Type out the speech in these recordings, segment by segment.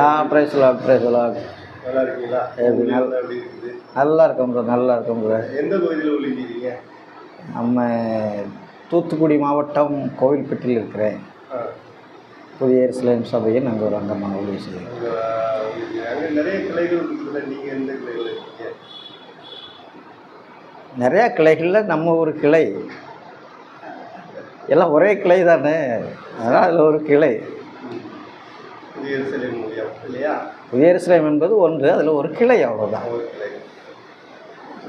ஆ price lock price lock நல்லா இருக்கீங்களா நல்லா இருக்கோம் ப்ரோ நல்லா இருக்கோம் ப்ரோ எந்த பகுதியில் ஒளிஞ்சிருக்கீங்க நம்ம தூத்துக்குடி மாவட்டம் கோவில்பட்டியில் இருக்கிறேன். புதிய இஸ்லாம் சபையின் அங்கே ஒரு அங்கமாக உங்களுக்கு அங்கே நிறைய கிளைகள் நீங்கள் எந்த இருக்கீங்க? நிறையா கிளைகளில் நம்ம ஒரு கிளை. எல்லாம் ஒரே கிளை தானே அதனால் அதில் ஒரு கிளை. இல்லையா? இஸ்லாம் என்பது ஒன்று அதில் ஒரு கிளை அவ்வளோதான் ஒரு கிளை.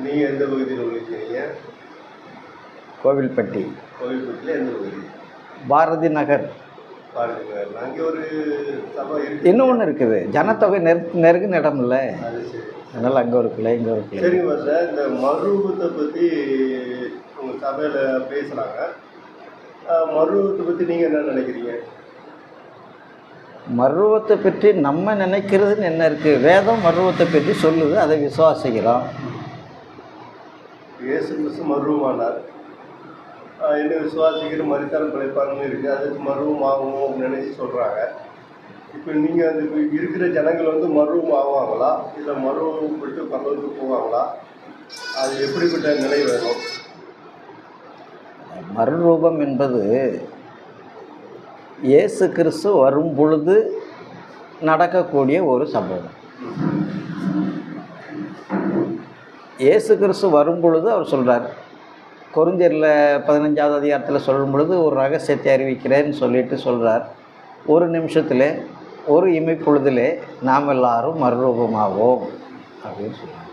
நீங்கள் எந்த பகுதியில் ஒளிஞ்சிருக்கீங்க கோவில்பட்டி. கோவில்பட்டியில் எந்த பகுதி? பாரதி நகர். பாருங்க அங்கே ஒரு சபை இருக்கு. இன்னும் ஒன்று இருக்குது. ஜனத்தொகை நெரு நெருங்கின இடம் இல்லை அது சரி. அதனால் அங்கே ஒரு கிளை இங்கே ஒரு கிளை. சரிங்க சார். இந்த மறுரூபத்தை பற்றி உங்கள் சபையில் பேசுகிறாங்க மறுரூபத்தை பற்றி நீங்கள் என்ன நினைக்கிறீங்க? மருவத்தை பற்றி நம்ம நினைக்கிறதுன்னு என்ன இருக்குது வேதம் மருவத்தை பற்றி சொல்லுது அதை விசுவாசிக்கிறோம். இயேசு கிறிஸ்து மருவமானார். என்ன விசுவாசிக்கிற மறித்தாலும் பிழைப்பாருன்னு இருக்குது அது மருவம் ஆகும் அப்படின்னு நினைச்சு சொல்கிறாங்க இப்போ நீங்கள் அந்த இருக்கிற ஜனங்கள் வந்து மருவம் ஆவாங்களா இல்லை மருவம் விட்டு பரவத்துக்கு போவாங்களா? அது எப்படிப்பட்ட நிலை வேணும்? மறுரூபம் என்பது இயேசு கிறிஸ்து வரும் பொழுது நடக்கக்கூடிய ஒரு சம்பவம். இயேசு கிறிஸ்து வரும் பொழுது அவர் சொல்கிறார் கொரிந்தியரில் பதினஞ்சாவது அதிகாரத்தில் சொல்லும் பொழுது ஒரு ரகசியத்தை அறிவிக்கிறேன்னு சொல்லிட்டு சொல்கிறார் ஒரு நிமிஷத்தில் ஒரு இமைப்பொழுதிலே நாம் எல்லாரும் மறுரூபமாவோம். அப்படின்னு சொல்கிறார்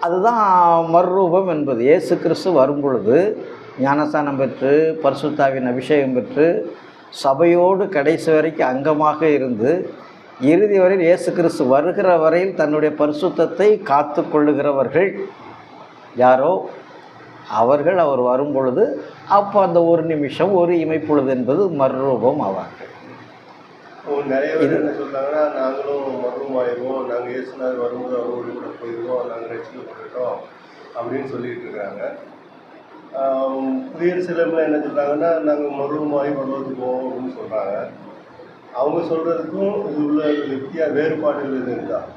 அதுதான் மறுரூபம் என்பது. இயேசு கிறிஸ்து வரும் பொழுது ஞானஸ்தானம் பெற்று பரிசுத்தாவின் அபிஷேகம் பெற்று சபையோடு கடைசி வரைக்கும் அங்கமாக இருந்து இறுதி வரையில் இயேசு கிறிஸ்து வருகிற வரையில் தன்னுடைய பரிசுத்தத்தை காத்து கொள்ளுகிறவர்கள் யாரோ அவர்கள் அவர் வரும் பொழுது அப்போ அந்த ஒரு நிமிஷம் ஒரு இமைப்பொழுது என்பது மறுரூபம் ஆவார்கள். அவங்க நிறைய பேர் என்ன சொல்றாங்கன்னா நாங்களும் மருவம் ஆயிடுவோம் நாங்கள் இயேசுநாதர் வரும்போது அவரோடு கூட போயிடுவோம் நாங்கள் ரசிக்கப்பட்டுட்டோம் அப்படின்னு சொல்லிட்டு இருக்காங்க. புதிய சிலம்பில் என்ன சொல்கிறாங்கன்னா நாங்கள் மருவமாகி பரவத்துக்கு போவோம் அப்படின்னு சொல்கிறாங்க அவங்க சொல்கிறதுக்கும் இது உள்ள வித்தியா வேறுபாடுகள் எதுவும் தான்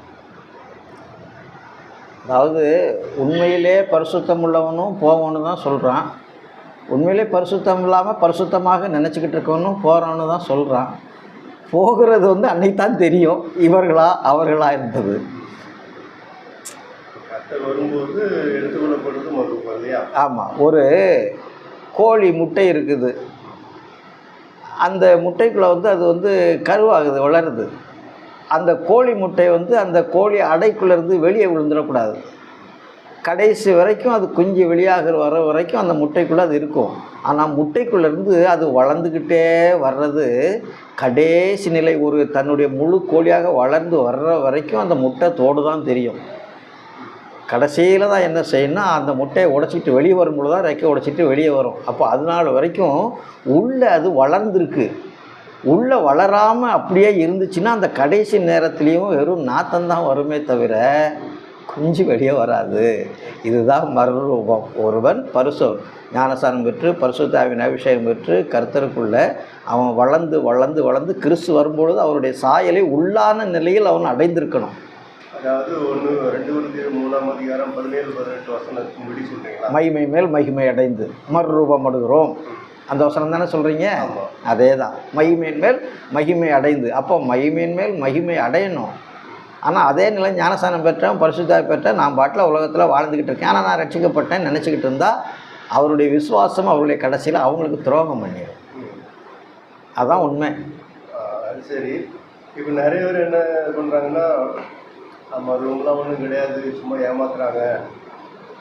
அதாவது உண்மையிலே பரிசுத்தம் உள்ளவனும் போவோன்னு தான் சொல்கிறான் உண்மையிலே பரிசுத்தம் இல்லாமல் பரிசுத்தமாக நினச்சிக்கிட்டு இருக்கவனும் போகிறோன்னு தான் சொல்கிறான் போகிறது வந்து அன்னைக்கு தான் தெரியும் இவர்களா அவர்களா என்பது. வரும்போது எடுத்துக்கொள்ளப்படுறது மருத்துவம் இல்லையா? ஆமாம் ஒரு கோழி முட்டை இருக்குது. அந்த முட்டைக்குள்ளே வந்து அது வந்து கருவாகுது வளருது. அந்த கோழி முட்டை வந்து அந்த கோழி அடைக்குள்ளேருந்து வெளியே விழுந்துடக்கூடாது. கடைசி வரைக்கும் அது குஞ்சு வெளியாகிற வர வரைக்கும் அந்த முட்டைக்குள்ளே அது இருக்கும். ஆனால் முட்டைக்குள்ளேருந்து அது வளர்ந்துக்கிட்டே வர்றது கடைசி நிலை ஒரு தன்னுடைய முழு கோழியாக வளர்ந்து வர்ற வரைக்கும் அந்த முட்டை தோடு தான் தெரியும். கடைசியில் தான் என்ன செய்யணும்னா அந்த முட்டையை உடைச்சிட்டு வெளியே வரும்பொழுது தான் ரெக்கை உடைச்சிட்டு வெளியே வரும். அப்போ அது நாள் வரைக்கும் உள்ளே அது வளர்ந்துருக்கு. உள்ளே வளராமல் அப்படியே இருந்துச்சுன்னா அந்த கடைசி நேரத்துலேயும் வெறும் நாத்தம் தான் வருமே தவிர குஞ்சு வெளியே வராது. இதுதான் மறுரூபம். ஒருவன் பரிசு ஞானசாரம் பெற்று பரிசுத்தாவின் அபிஷேகம் பெற்று கருத்தருக்குள்ள அவன் வளர்ந்து வளர்ந்து வளர்ந்து கிறிஸ்து வரும்பொழுது அவருடைய சாயலை உள்ளான நிலையில் அவன் அடைந்திருக்கணும். அதாவது ஒன்று ரெண்டு குருந்தி மூணாம் அதிகாரம் பதினேழு பதினெட்டு வசனத்தின் படி சொல்றீங்களா? மகிமை மேல் மகிமை அடைந்து மறுரூபம் அடைகிறோம் அந்த வசனம் தானே சொல்கிறீங்க அதே தான் மகிமையின் மேல் மகிமை அடைந்து. அப்போ மகிமையின் மேல் மகிமை அடையணும். ஆனால் அதே நிலை ஞானஸ்தானம் பெற்றேன் பரிசுத்தாய் பெற்றேன் நான் பாட்டில் உலகத்தில் வாழ்ந்துக்கிட்டு இருக்கேன். ஆனால் நான் ரட்சிக்கப்பட்டேன் நினச்சிக்கிட்டு இருந்தால் அவருடைய விசுவாசம் அவருடைய கடைசியில் அவங்களுக்கு துரோகம் பண்ணிடும் ம். அதான் உண்மை. சரி. இப்போ நிறைய பேர் என்ன பண்ணுறாங்கன்னா நம்ம ரூம்லாம் ஒன்றும் கிடையாது சும்மா ஏமாத்துறாங்க.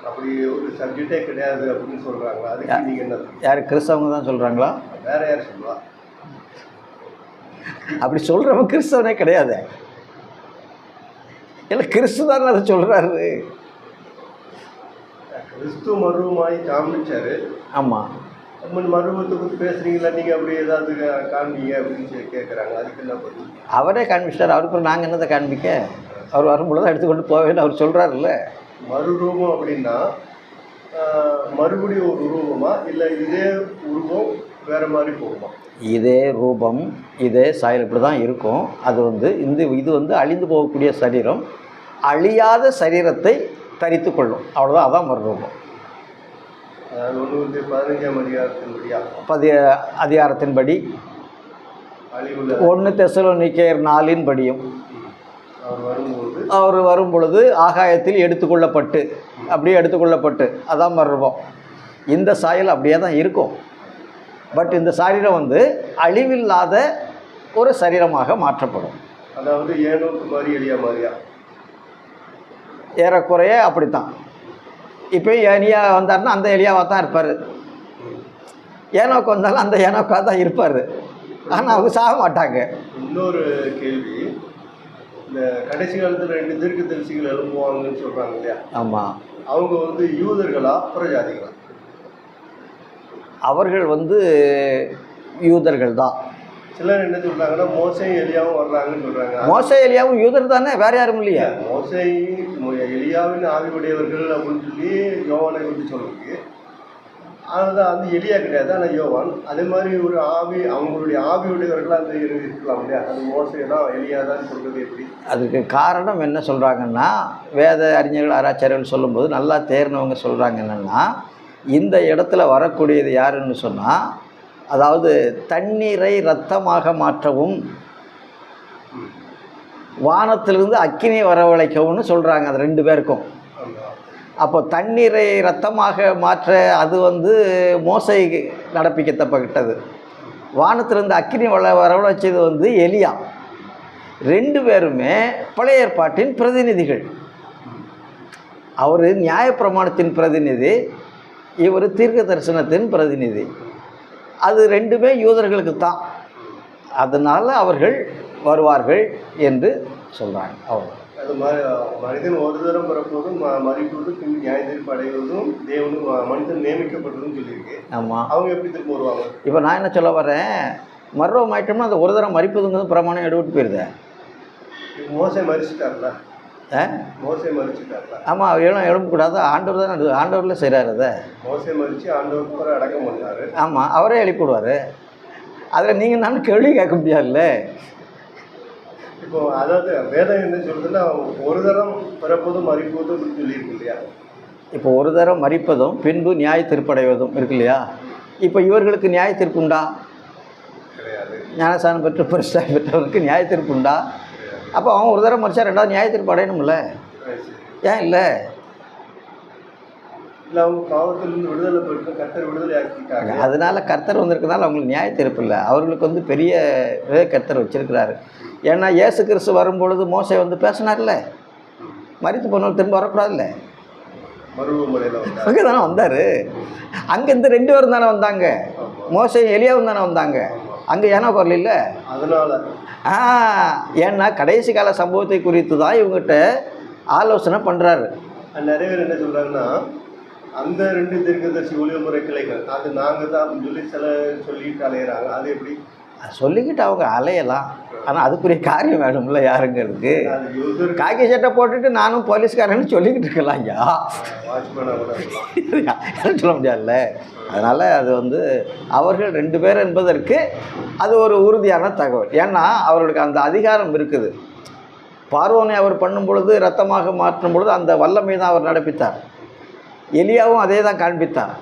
அப்படி ஒரு சப்ஜெக்டே கிடையாது அப்படின்னு சொல்கிறாங்க அதுக்கு நீங்கள் என்ன? யார் கிறிஸ்தவங்க தான் சொல்கிறாங்களா வேற யார் சொல்லுவா? அப்படி சொல்கிறவங்க கிறிஸ்தவனே கிடையாது. இல்லை கிறிஸ்து தானே அதை சொல்கிறாரு கிறிஸ்து மருவமாய் காமிச்சாரு ஆமாம் நம்ம மருவத்தை பற்றி பேசுறீங்களா? நீங்கள் அப்படி ஏதாவது காண்பீங்க அப்படின்னு சொல்லி கேட்குறாங்க அதுக்கு என்ன பண்ணி அவரே காண்பிச்சிட்டார். அவருக்கு நாங்கள் என்னத்தை காண்பிக்க? அவர் வரும்பொழுது எடுத்துக்கொண்டு போவேன்னு அவர் சொல்கிறாருல்ல மறுரூபம் அப்படின்னா மறுபடியும் ஒரு உருவமா இல்லை இதே உருவம் வேற மாதிரி போகுமா? இதே ரூபம் இதே சாயல் இப்படி தான் இருக்கும். அது வந்து இந்த இது வந்து அழிந்து போகக்கூடிய சரீரம். அழியாத சரீரத்தை தரித்து கொள்ளும். அவ்வளோதான் அதான் மறுரூபம். பதினஞ்சாம் அதிகாரத்தின்படியா? பதி அதிகாரத்தின்படி ஒன்று தெசலோனிக்கேயர் நாளின் படியும் அவர் வரும் பொழுது ஆகாயத்தில் எடுத்துக்கொள்ளப்பட்டு அப்படியே எடுத்துக்கொள்ளப்பட்டு. அதான் மறுரூபம் இந்த சாயல் அப்படியே தான் இருக்கும். பட் இந்த சரீரம் வந்து அழிவில்லாத ஒரு சரீரமாக மாற்றப்படும். அதாவது ஏனோக்கு மாதிரி எளியா மாதிரியா ஏறக்குறைய அப்படித்தான். இப்போ ஏனியா வந்தாருன்னா அந்த எலியாவாக தான் இருப்பார். ஏனோக்கு வந்தாலும் அந்த ஏனோக்காக தான் இருப்பார். ஆனால் அவங்க சாக மாட்டாங்க. இன்னொரு கேள்வி இந்த கடைசி காலத்துல ரெண்டு தீர்க்க தரிசிகள் எழுப்புவாங்கன்னு சொல்றாங்க இல்லையா? ஆமாம் அவங்க வந்து யூதர்களா புறஜாதிகளா? அவர்கள் வந்து யூதர்கள் தான். சிலர் என்ன சொல்றாங்கன்னா மோசை எலியாவும் வர்றாங்கன்னு சொல்றாங்க. மோச எலியாவும் யூதர் தானே? வேற யாரும் இல்லையா. மோசை எலியாவின் ஆவி உடையவர்கள் அப்படின்னு சொல்லி யோவானை வந்து சொல்லுது அதுதான் வந்து எலியா கிடையாது ஆனால் யோவான். அதே மாதிரி ஒரு ஆவி அவங்களுடைய ஆவி அந்த இருக்கலாம் இல்லையா? அது மோசை தான் எலியா தான் சொல்கிறது எப்படி? அதுக்கு காரணம் என்ன சொல்கிறாங்கன்னா வேத அறிஞர்கள் ஆராய்ச்சியர்கள் சொல்லும்போது நல்லா தேர்னவங்க சொல்கிறாங்க என்னென்னா இந்த இடத்துல வரக்கூடியது யாருன்னு சொன்னால் அதாவது தண்ணீரை ரத்தமாக மாற்றவும் வானத்திலிருந்து அக்கினியை வரவழைக்கவும்னு சொல்கிறாங்க அது ரெண்டு பேருக்கும். அப்போ தண்ணீரை ரத்தமாக மாற்ற அது வந்து மோசை நடப்பிக்கத்தப்பட்டது. வானத்திலிருந்து அக்கினி வள வரவழைச்சது வந்து எலியா. ரெண்டு பேருமே பழைய ஏற்பாட்டின் பிரதிநிதிகள். அவர் நியாயப்பிரமாணத்தின் பிரதிநிதி இவர் தீர்க்க தரிசனத்தின் பிரதிநிதி. அது ரெண்டுமே யூதர்களுக்கு தான். அதனால் அவர்கள் வருவார்கள் என்று சொல்கிறாங்க அவ்வளோ அது மாதிரி மனிதன் ஒரு தரம் பிறப்பதும் மறிப்பதும் பின் நியாய தீர்ப்பு அடைவதும் தேவனும் மனிதன் நியமிக்கப்பட்டதும் சொல்லியிருக்கு. ஆமாம் அவங்க எப்படி திரும்ப வருவாங்க? இப்போ நான் என்ன சொல்ல வரேன்? மர்வம் ஆயிட்டோம்னா அந்த ஒரு தரம் மறிப்பதுங்கிறது பிரமாணம் எடுவிட்டு போயிருதே. மோசை மறிச்சிட்டார்ல? மோசை மறிச்சிட்டார்ல? ஆமாம் அவர் எல்லாம் எழுப்பக்கூடாது ஆண்டவர் தான் ஆண்டவரில் செய்கிறாரு அதை. மோசை மறிச்சு ஆண்டவர் கூட அடக்கம் பண்ணாரு. ஆமாம் அவரே எழுப்பிவிடுவார். அதில் நீங்கள் நானும் கேள்வி கேட்க முடியாதுல்ல. இப்போ அதாவது வேதம் என்ன சொல்றதுன்னா ஒரு தரம் பிறப்பதும் மறிப்பதும் சொல்லியிருக்கு இல்லையா? இப்போ ஒரு தரம் மறிப்பதும் பின்பு நியாய தீர்ப்படைவதும் இருக்கு இல்லையா? இப்போ இவர்களுக்கு நியாய தீர்ப்பு உண்டா? கிடையாது. ஞானசானம் பெற்று பரிசாய் பெற்றவனுக்கு நியாய தீர்ப்பு உண்டா? அப்போ அவன் ஒரு தரம் மறிச்சா ரெண்டாவது நியாய தீர்ப்பு அடையணும்ல. ஏன் இல்லை? இல்ல அவங்க பாவத்திலிருந்து விடுதலை பெற்று கத்தர் விடுதலை ஆக்கிட்டாங்க அதனால கர்த்தர் வந்திருக்கனால அவங்களுக்கு நியாய தீர்ப்பு இல்லை. அவர்களுக்கு வந்து பெரிய கர்த்தர் வச்சிருக்கிறாரு. ஏன்னா இயேசு கிறிஸ்து வரும்பொழுது மோசை வந்து பேசினார்ல? மறித்து போனவர் திரும்ப வரக்கூடாதுல்ல? அங்கே தானே வந்தார். அங்கே இந்த ரெண்டு பேரும் தானே வந்தாங்க. மோசை எலியாவும் தானே வந்தாங்க. அங்கே ஏன்னா வரல அதனால. ஆ ஏன்னா கடைசி கால சம்பவத்தை குறித்து தான் இவங்ககிட்ட ஆலோசனை பண்ணுறாரு நிறைய பேர் என்ன சொல்றாங்கன்னா அந்த ரெண்டு தீர்க்கதரிசி ஒளிமுறை கிளைகள் அது நாங்க தான் சொல்லி சில சொல்லிட்டு அலையிறாங்க. அது எப்படி? சொல்லிக்கிட்டு அவங்க அலையலாம். ஆனால் அதுக்குரிய காரியம் வேணும்ல யாருங்கிறதுக்கு. காக்கி சட்டை போட்டுட்டு நானும் போலீஸ்காரன்னு சொல்லிக்கிட்டு இருக்கலாம் ஐயா யாரும் சொல்ல முடியாதுல்ல. அதனால் அது வந்து அவர்கள் ரெண்டு பேர் என்பதற்கு அது ஒரு உறுதியான தகவல். ஏன்னா அவர்களுக்கு அந்த அதிகாரம் இருக்குது. பார்வோனை அவர் பண்ணும் பொழுது ரத்தமாக மாற்றும் பொழுது அந்த வல்லமை தான் அவர் நடப்பித்தார். எலியாவும் அதே தான் காண்பித்தார்.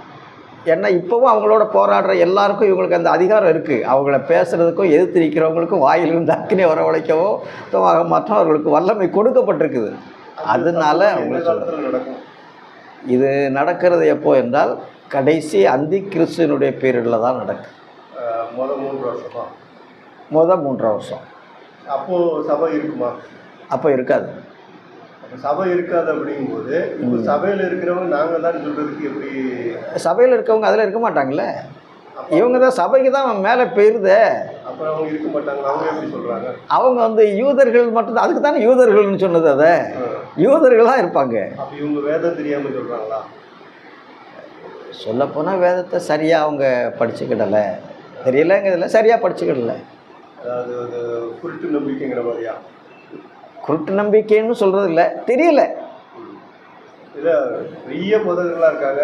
ஏன்னா இப்போவும் அவங்களோட போராடுற எல்லாருக்கும் இவங்களுக்கு அந்த அதிகாரம் இருக்குது அவங்கள பேசுகிறதுக்கும் எதிர்த்து நிற்கிறவங்களுக்கும் வாயிலிருந்து அக்கினி வரவழைக்கவோ மாற்றம் அவர்களுக்கு வல்லமை கொடுக்கப்பட்டிருக்குது. அதனால அவங்க எந்த காலத்துல நடக்கும் இது நடக்கிறது எப்போ என்றால் கடைசி அந்தி கிறிஸ்துவனுடைய பீரியடில் தான் நடக்கும் அஹ், முத மூன்று வருஷமா? முத மூன்றரை வருஷம். அப்போ சபை இருக்குமா? அப்போ இருக்காது. சபை இருக்காது அப்படிங்கும்போது இப்போ சபையில இருக்கிறவங்க நாங்க தான் சொல்றதுக்கு எப்படி? சபையில் இருக்கவங்க அதில் இருக்க மாட்டாங்களே இவங்க தான் சபைக்கு தான் மேலே போயிருதே. அப்புறம் அவங்க இருக்க மாட்டாங்க அவங்க எப்படி சொல்றாங்க? அவங்க வந்து யூதர்கள் மட்டும்தான் அதுக்கு தானே யூதர்கள்னு சொன்னது அதை. அஹ், யூதர்கள் தான் இருப்பாங்க. அப்ப இவங்க வேதம் தெரியாம சொல்றாங்களா? சொல்லப்போனால் வேதத்தை சரியாக அவங்க படிச்சுக்கிடலை. தெரியலங்கிறதுல சரியாக படிச்சுக்கிடல. அதாவது அது குருட்டு நம்பிக்கைங்கிற மாதிரியா? குருட்டு நம்பிக்கைன்னு சொல்கிறது இல்லை தெரியல பெரிய புதகங்களா இருக்காங்க.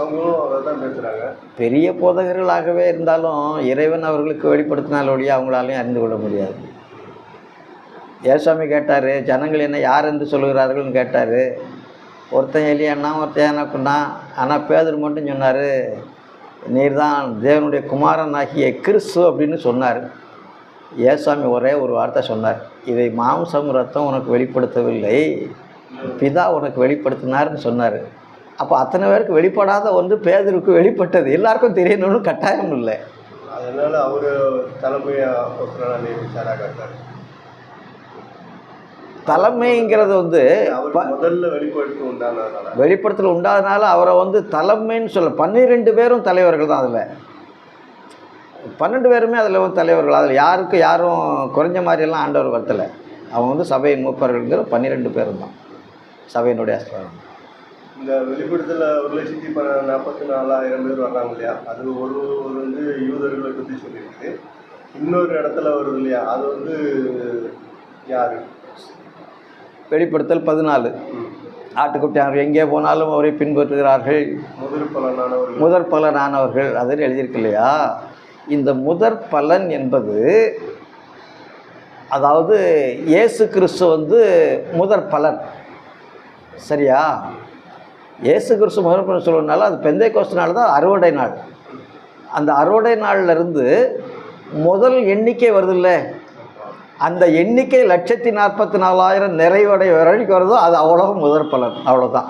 அவங்களும் அதை தான் பேசுகிறாங்க பெரிய போதகர்களாகவே இருந்தாலும் இறைவன் அவர்களுக்கு வெளிப்படுத்தினால் ஒழிய அவங்களாலையும் அறிந்து கொள்ள முடியாது. ஏசாமி கேட்டார் ஜனங்கள் என்ன யார் என்று சொல்லுகிறார்கள்னு கேட்டார். ஒருத்தன் எலியானா ஒருத்தன் எனக்குன்னா ஆனால் பேதர் மட்டும் சொன்னார் நீர் தான் தேவனுடைய குமாரன் ஆகிய கிறிஸ்து அப்படின்னு சொன்னார். ஏசாமி ஒரே ஒரு வார்த்தை சொன்னார் இதை மாம்சம் ரத்தம் உனக்கு வெளிப்படுத்தவில்லை பிதா உனக்கு வெளிப்படுத்தினார்னு சொன்னார். அப்போ அத்தனை பேருக்கு வெளிப்படாத ஒன்று பேதருக்கு வெளிப்பட்டது. எல்லாருக்கும் தெரியணும்னு கட்டாயம் இல்லை. அதனால அவரு கட்டார் தலைமைங்கிறது வந்து வெளிப்படத்தில் உண்டாதனால அவரை வந்து தலைமைன்னு சொல்ல பன்னிரெண்டு பேரும் தலைவர்கள் தான் அதில். பன்னெண்டு பேருமே அதில் வந்து தலைவர்கள். அதில் யாருக்கும் யாரும் குறைஞ்ச மாதிரியெல்லாம் ஆண்டவர் வரத்தலை. அவங்க வந்து சபையின் மூப்பர்கள்ங்கிற பன்னிரெண்டு பேரும் தான். சபையினுடைய அஸ்திரம் இந்த வெளிப்படுத்தல ஒரு லட்சத்தி நாற்பத்தி நாலாயிரம் பேர் வர்றாங்க இல்லையா? அது ஒரு ஒரு வந்து யூதர்களை பற்றி சொல்லியிருக்கு. இன்னொரு இடத்துல வருது இல்லையா? அது வந்து யாரு? வெளிப்படுத்தல் பதினாலு. ஆட்டுக்குட்டியார் எங்கே போனாலும் அவரை பின்பற்றுகிறார்கள். முதல் பலனானவர்கள். முதற் பலனானவர்கள். அதில் எழுதியிருக்கு இல்லையா? இந்த முதற் பலன் என்பது அதாவது இயேசு கிறிஸ்து வந்து முதற் பலன். சரியா? இயேசு கிறிஸ்து முதற் பலன் சொல்லுறதுனால அது பெந்தை கோஷனால தான் அறுவடை நாள். அந்த அறுவடை நாள்லேருந்து முதல் எண்ணிக்கை வருதுல்ல. அந்த எண்ணிக்கை லட்சத்தி நாற்பத்தி நாலாயிரம் நிறைவடை வரைக்கும் வருதோ அது அவ்வளோ முதற் பலன். அவ்வளோதான்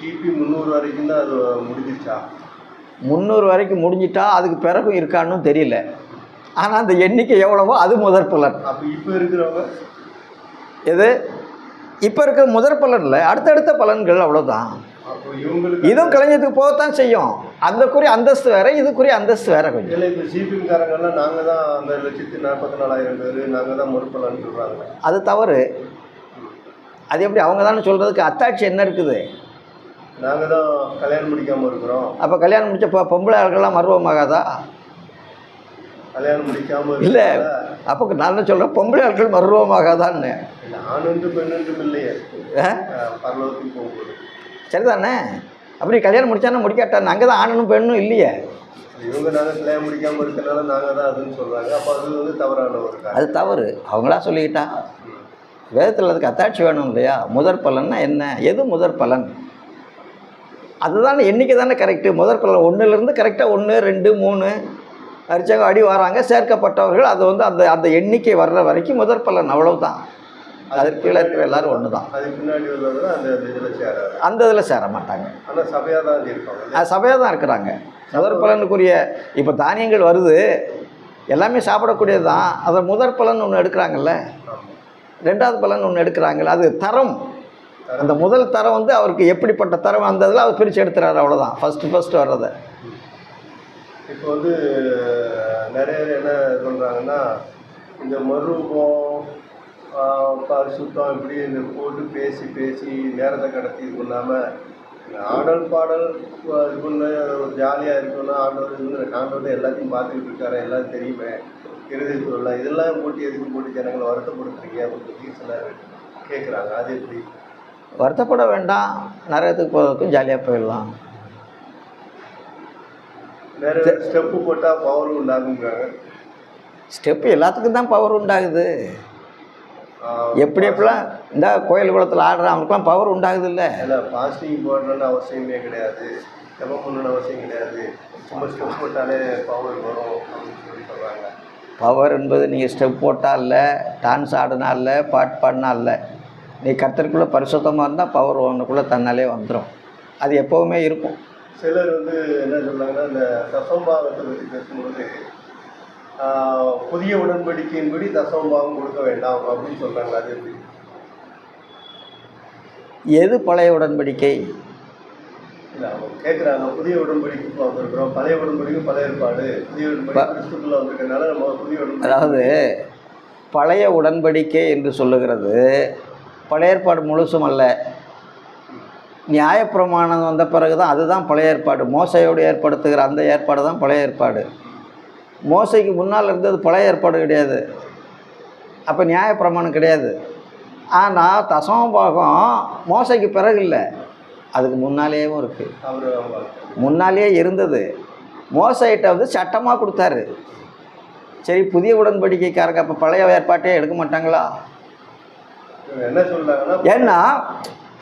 கிபி முந்நூறு வரைக்கும் தான் அது முடிஞ்சிருச்சா? முந்நூறு வரைக்கும் முடிஞ்சிட்டா அதுக்கு பிறகும் இருக்கான்னு தெரியல. ஆனால் அந்த எண்ணிக்கை எவ்வளவோ அது முதற் பலன் அப்போ இப்போ இருக்கிறவங்க? எது? இப்போ இருக்கிற முதற் பலன் இல்லை அடுத்தடுத்த பலன்கள் அவ்வளோதான் இதுவும் கலைஞத்துக்கு போகத்தான் செய்யும். அந்தக்குரிய அந்தஸ்து வேற இதுக்குரிய அந்தஸ்து வேற கொஞ்சம். இல்லை இப்போ சிபிஎம்காரங்கெல்லாம் நாங்கள் தான் அந்த லட்சத்தி நாற்பத்தி நாலாயிரம் பேர் நாங்கள் தான் மறுப்பலான்னு சொல்கிறாங்க அது தவறு. அது எப்படி அவங்க தானே சொல்கிறதுக்கு அத்தாட்சி என்ன இருக்குது? நாங்கள் தான் கல்யாணம் முடிக்காமல் இருக்கிறோம். அப்போ கல்யாணம் முடிச்ச பொ- பொம்பளை ஆள்கள்லாம் மர்வமாகாதா கல்யாணம் முடிக்காமல் இல்லை. அப்போ நான் என்ன சொல்கிறேன் பொம்பளை ஆட்கள் மர்வமாகாதான்னு ஆணுன்றும் பெண்ணுன்றும் இல்லையே. பரலோகத்துக்கு போகும்போது. சரிதானே? அப்படி கல்யாணம் முடிச்சானா முடிக்காட்டான்? அங்கே தான் ஆணனும் பெண்ணும் இல்லையே. இவங்க நாங்கள் கல்யாணம் முடிக்காமல் இருக்கனால நாங்கள் தான் அதுன்னு சொல்கிறாங்க அப்போ அது வந்து தவறான ஒரு அது தவறு. அவங்களா சொல்லிக்கிட்டா வேதத்தில் அதுக்கு அத்தாட்சி வேணும் இல்லையா? முதற் பலன்னா என்ன? எது முதற் பலன்? அதுதானே எண்ணிக்கை தானே கரெக்டு முதற் பலன் ஒன்றுலேருந்து கரெக்டாக ஒன்று ரெண்டு மூணு. அரிச்சாங்க அடி வராங்க சேர்க்கப்பட்டவர்கள் அது வந்து அந்த அந்த எண்ணிக்கை வர்ற வரைக்கும் முதற் பலன் அவ்வளவுதான். அதற்கு கீழே இருக்கிற எல்லாரும் ஒன்று தான் அந்த இதில் சேர மாட்டாங்க. சபையாக தான் இருக்கிறாங்க. முதற் பலனுக்குரிய இப்போ தானியங்கள் வருது. எல்லாமே சாப்பிடக்கூடியது தான் அதை முதற் பலன் ஒன்று எடுக்கிறாங்கல்ல? ரெண்டாவது பலன் ஒன்று எடுக்கிறாங்கல்ல? அது தரம். அந்த முதல் தரம் வந்து அவருக்கு எப்படிப்பட்ட தரம் அந்த அவர் பிரித்து எடுத்துறாரு அவ்வளோதான் ஃபஸ்ட்டு ஃபஸ்ட்டு வர்றதை. இப்போ வந்து நிறைய பேர் என்ன சொல்கிறாங்கன்னா இந்த மறுரூபம் பரிசுத்தம் இப்படி இந்த போட்டு பேசி பேசி நேரத்தை கடத்தி இது பண்ணாமல் ஆடல் பாடல் இது பண்ண ஒரு ஜாலியாக இருக்கணும் ஆண்டவர் இது ஆண்டவர் எல்லாத்தையும் பார்த்துக்கிட்டு இருக்காரு எல்லாம் தெரியுமே. இறுதி சொல்லலாம் இதெல்லாம் போட்டு எதுக்கு போட்டு ஜனங்களை வருத்தப்படுத்துறீங்க அப்படின்னு சொல்லி சிலர் கேட்குறாங்க அது எப்படி? வருத்தப்பட வேண்டாம். நரகத்துக்கு போகிறதுக்கும் ஜாலியாக போயிடலாம். ஸ்டெப்பு போட்டால் பவர் உண்டாகுங்கிறாங்க ஸ்டெப்பு எல்லாத்துக்கும் தான் பவர் உண்டாகுது. எப்படி எப்படிலாம்? இந்த கோயில் குளத்தில் ஆடுறவங்களுக்குலாம் பவர் உண்டாகுது இல்லை இல்லை ஃபாஸ்டிங் போடணும்னு அவசியமே கிடையாது. ஜெபம் பண்ணணும்னு அவசியம் கிடையாது. சும்மா ஸ்டெப் போட்டாலே பவர் வரும் அப்படின்னு சொல்லி சொல்கிறாங்க பவர் என்பது நீங்கள் ஸ்டெப் போட்டால் இல்லை டான்ஸ் ஆடினா இல்லை பாட்டு பாடினா இல்லை நீ கர்த்தருக்குள்ளே பரிசுத்தமாக இருந்தால் பவர் உனக்குள்ளே தன்னாலே வந்துடும் அது எப்போவுமே இருக்கும். சிலர் வந்து என்ன சொல்றாங்கன்னா இந்த தசம்பாவத்தை பற்றி பேசும்போது புதிய உடன்படிக்கையின்படி தசம்பாவம் கொடுக்க வேண்டாம் அப்படின்னு சொல்கிறாங்க அது எப்படி? எது பழைய உடன்படிக்கை? கேட்குறாங்க புதிய உடன்படிக்கைக்கு வந்திருக்கிறோம் பழைய உடன்படிக்கை பழைய ஏற்பாடு. புதிய உடன்படிக்கை கிறிஸ்துக்குள்ள வந்திருக்கனால நம்ம புதிய உடன்படிக்கை அதாவது பழைய உடன்படிக்கை என்று சொல்லுகிறது பழைய ஏற்பாடு முழுசும் அல்ல. நியாயப்பிரமாணம் வந்த பிறகு தான் அதுதான் பழைய ஏற்பாடு. மோசையோடு ஏற்படுத்துகிற அந்த ஏற்பாடு தான் பழைய ஏற்பாடு. மோசைக்கு முன்னால் இருந்தது பழைய ஏற்பாடு கிடையாது. அப்போ நியாயப்பிரமாணம் கிடையாது. ஆனால் தசமபாகம் மோசைக்கு பிறகு இல்லை. அதுக்கு முன்னாலேயும் இருக்குது அவர் முன்னாலேயே இருந்தது. மோசைகிட்ட வந்து சட்டமாக கொடுத்தாரு. சரி புதிய உடன்படிக்கைக்காரங்க அப்போ பழைய ஏற்பாட்டே எடுக்க மாட்டாங்களா? என்ன சொல்றாங்கன்னா ஏன்னா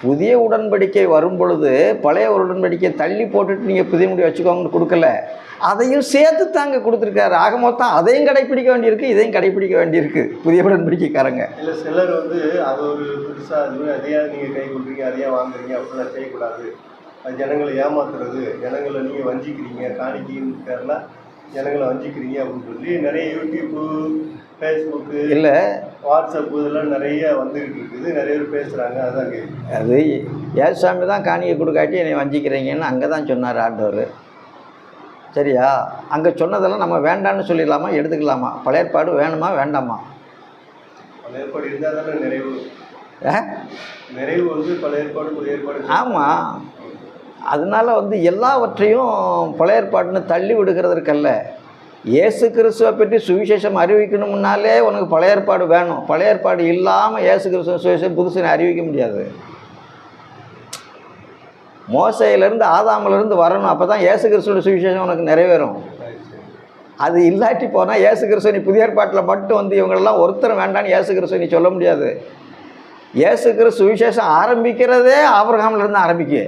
புதிய உடன்படிக்கை வரும் பொழுது பழைய உடன்படிக்கையை தள்ளி போட்டுட்டு நீங்கள் புதிய முடி வச்சுக்கோங்கன்னு கொடுக்கல. அதையும் சேர்த்து தாங்க கொடுத்துருக்காரு. ஆக மொத்தம் அதையும் கடைப்பிடிக்க வேண்டியிருக்கு இதையும் கடைப்பிடிக்க வேண்டியிருக்கு புதிய உடன்படிக்கைக்காரங்க. இல்ல சிலர் வந்து அது ஒரு பெருசா அது அதையா நீங்க கை கொள்றீங்க அதையா வாங்குறீங்க அப்படிலாம் செய்யக்கூடாது. ஜனங்களை ஏமாத்துறது ஜனங்களை நீங்க வஞ்சிக்கிறீங்க பேர்ல ஜனங்களை வஞ்சிக்கிறீங்க அப்படின்னு சொல்லி நிறைய யூடியூப்பு ஃபேஸ்புக்கு இல்லை. வாட்ஸ்அப் இதெல்லாம் நிறைய வந்துகிட்டு இருக்குது. நிறைய பேர் பேசுறாங்க. அதான் கேள்வி. அது ஏசாமி தான் காணிக்கை கொடுக்காட்டி என்னை வஞ்சிக்கிறீங்கன்னு அங்கே தான் சொன்னார் ஆண்டவர். சரியா? அங்கே சொன்னதெல்லாம் நம்ம வேண்டான்னு சொல்லிடலாமா? எடுத்துக்கலாமா? பழைய ஏற்பாடு வேணுமா? வேண்டாமா? பல ஏற்பாடு இருந்தால் தானே நிறைவு? நிறைவு வந்து பல ஏற்பாடு புதிய ஏற்பாடு. ஆமாம் அதனால வந்து எல்லாவற்றையும் பழைய ஏற்பாடுன்னு தள்ளி விடுகிறதற்கல்ல இயேசு கிறிஸ்துவை பற்றி சுவிசேஷம் அறிவிக்கணும்னாலே உனக்கு பழைய ஏற்பாடு வேணும். பழைய ஏற்பாடு இல்லாமல் இயேசு கிறிஸ்துவ சுவிசேஷம் புதுசுன்னு அறிவிக்க முடியாது. மோசையிலேருந்து ஆதாமிலேருந்து வரணும். அப்போ தான் இயேசு கிறிஸ்துவோட சுவிசேஷம் உனக்கு நிறைவேறும். அது இல்லாட்டி போனால் ஏசு கிறிஸ்துவ நீ புதிய ஏற்பாட்டில் மட்டும் வந்து இவங்களெல்லாம் ஒருத்தர் வேண்டான்னு ஏசு கிறிஸ்துவ நீ சொல்ல முடியாது. ஏசு கிறிஸ்து சுவிசேஷம் ஆரம்பிக்கிறதே ஆபிரகாம்லேருந்து ஆரம்பிக்கு.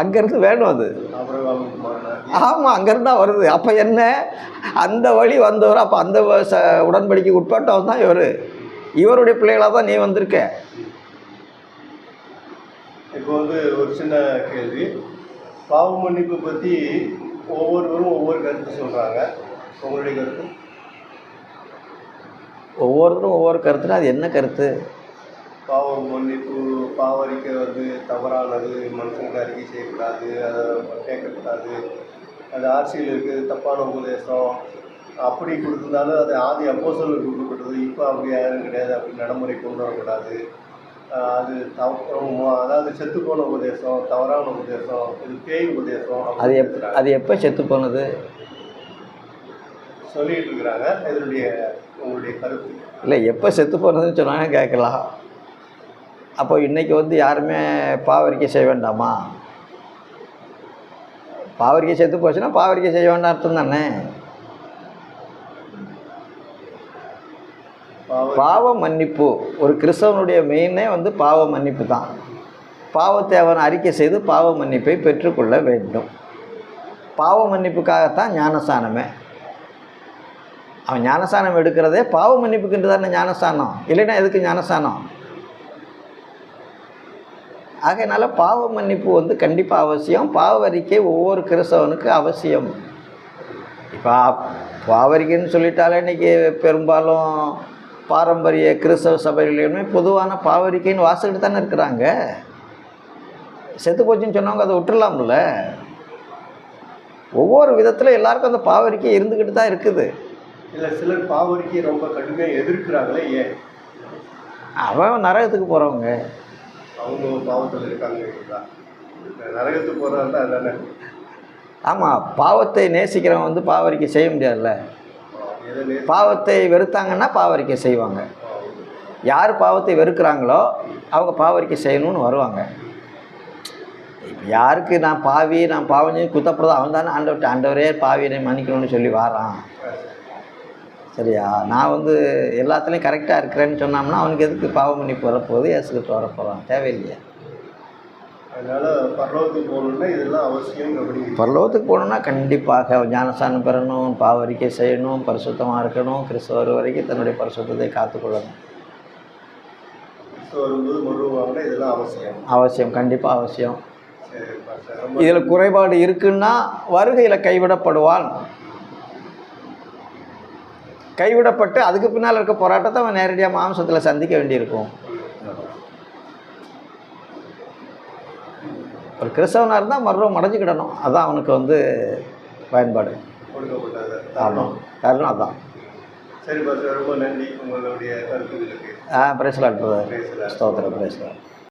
அங்கேருந்து வேணும் அது. ஆமாம் அங்கேருந்து தான் வருது. அப்போ என்ன? அந்த வழி வந்தவர் அப்போ அந்த ச உடன்படிக்கை உட்பட்டவர் தான் இவர். இவருடைய பிள்ளைகளாக தான் நீ வந்திருக்க. இப்போ வந்து ஒரு சின்ன கேள்வி. பாவ மன்னிப்பு பற்றி ஒவ்வொருவரும் ஒவ்வொரு கருத்து சொல்கிறாங்க உங்களுடைய கருத்து? ஒவ்வொருத்தரும் ஒவ்வொரு கருத்துனா அது என்ன கருத்து? பாவ மன்னிப்பு பாவரிக்கை வந்து தவறானது மனுஷங்களை அறிக்கை செய்யக்கூடாது அதை கேட்கக்கூடாது. அது ஆட்சியில் இருக்குது தப்பான உபதேசம். அப்படி கொடுத்திருந்தாலும் அது ஆதி அப்போஸ்தலருக்கு கொடுக்கப்பட்டது. இப்போ அப்படி யாரும் கிடையாது. அப்படி நடைமுறை கொண்டு வரக்கூடாது. அது தவ அதாவது செத்துப்போன உபதேசம் தவறான உபதேசம் இது பேய் உபதேசம் அது எப். அது எப்போ செத்து போனது? சொல்லிட்டு இருக்கிறாங்க. இதனுடைய உங்களுடைய கருத்து. இல்லை எப்போ செத்து போனதுன்னு சொன்னாங்க கேட்கலாம். அப்போ இன்றைக்கி வந்து யாருமே பாவரிக்கை செய்ய வேண்டாமா? பாவரிக்கை செத்து போச்சுன்னா பாவரிக்கை செய்ய வேண்டாம் அர்த்தம் தானே? பாவ மன்னிப்பு. ஒரு கிறிஸ்தவனுடைய மெயினே வந்து பாவ மன்னிப்பு தான். பாவத்தை அவன் அறிக்கை செய்து பாவ மன்னிப்பை பெற்றுக்கொள்ள வேண்டும். பாவ மன்னிப்புக்காகத்தான் ஞானஸ்தானமே. அவன் ஞானஸ்தானம் எடுக்கிறதே பாவ மன்னிப்புக்குன்ட்டு தானே ஞானஸ்தானம்? இல்லைன்னா எதுக்கு ஞானஸ்தானம்? ஆகையினால பாவ மன்னிப்பு வந்து கண்டிப்பாக அவசியம். பாவ அறிக்கை ஒவ்வொரு கிறிஸ்தவனுக்கு அவசியம். இப்போ பாவரிக்கைன்னு சொல்லிட்டாலே இன்றைக்கி பெரும்பாலும் பாரம்பரிய கிறிஸ்தவ சபைகளிலுமே பொதுவான பாவரிக்கைன்னு வாசிக்கிட்டு தானே இருக்கிறாங்க. செத்து போச்சுன்னு சொன்னவங்க அதை விட்டுறலாம்ல. ஒவ்வொரு விதத்தில் எல்லாருக்கும் அந்த பாவரிக்கை இருந்துக்கிட்டு தான் இருக்குது. இல்லை சிலர் பாவரிக்கையை ரொம்ப கடுமையாக எதிர்க்கிறாங்களே ஏன்? அவன் நரகத்துக்கு போகிறவங்க அவங்க பாவத்தில் இருக்காங்க நரகத்துக்கு போகிறாங்க அதானே? ஆமாம் பாவத்தை நேசிக்கிறவன் வந்து பாவரிக்கை செய்ய முடியாதுல்ல. பாவத்தை வெறுத்தாங்கன்னா பாவரிக்கை செய்வாங்க. யார் பாவத்தை வெறுக்கிறாங்களோ அவங்க பாவரிக்கை செய்யணும்னு வருவாங்க. இப்போ யாருக்கு நான் பாவி நான் பாவம் செஞ்சு குத்தப்படுறதோ அவன் தானே ஆண்டவர்கிட்ட ஆண்டவரே பாவியனை மன்னிக்கணும்னு சொல்லி வாரான். சரியா? நான் வந்து எல்லாத்துலேயும் கரெக்டாக இருக்கிறேன்னு சொன்னோம்னா அவனுக்கு எதுக்கு பாவ மன்னிப்பு வரப்போகுது ஏசுக்கிட்டு வரப்போகிறான் தேவையில்லையே. அதனால பரலோகத்துக்கு போகணுன்னா இதெல்லாம் அவசியம் அப்படிங்கிறது. பரலோகத்துக்கு போகணுன்னா கண்டிப்பாக ஞானஸ்தானம் பெறணும் பாவரிக்கை செய்யணும் பரிசுத்தமாக இருக்கணும் கிறிஸ்தவர் வரைக்கும் தன்னுடைய பரிசுத்தத்தை காத்துக்கொள்ளணும் அவசியம். அவசியம் கண்டிப்பாக அவசியம். இதில் குறைபாடு இருக்குன்னா வருகையில் கைவிடப்படுவான். கைவிடப்பட்டு அதுக்கு பின்னால் இருக்க போராட்டத்தை அவன் நேரடியாக மாம்சத்தில் சந்திக்க வேண்டியிருக்கும். ஒரு கிறிஸ்தவனாக இருந்தால் மறுபடியும் மடைஞ்சிக்கிடணும் அதான் அவனுக்கு வந்து பயன்பாடு. ஆமாம் காரணம் அதான். சரி ரொம்ப நன்றி உங்களுடைய ஆ பிரேசலாட் பிரதர் ஸ்தோத்திரம் பிரேசலாட்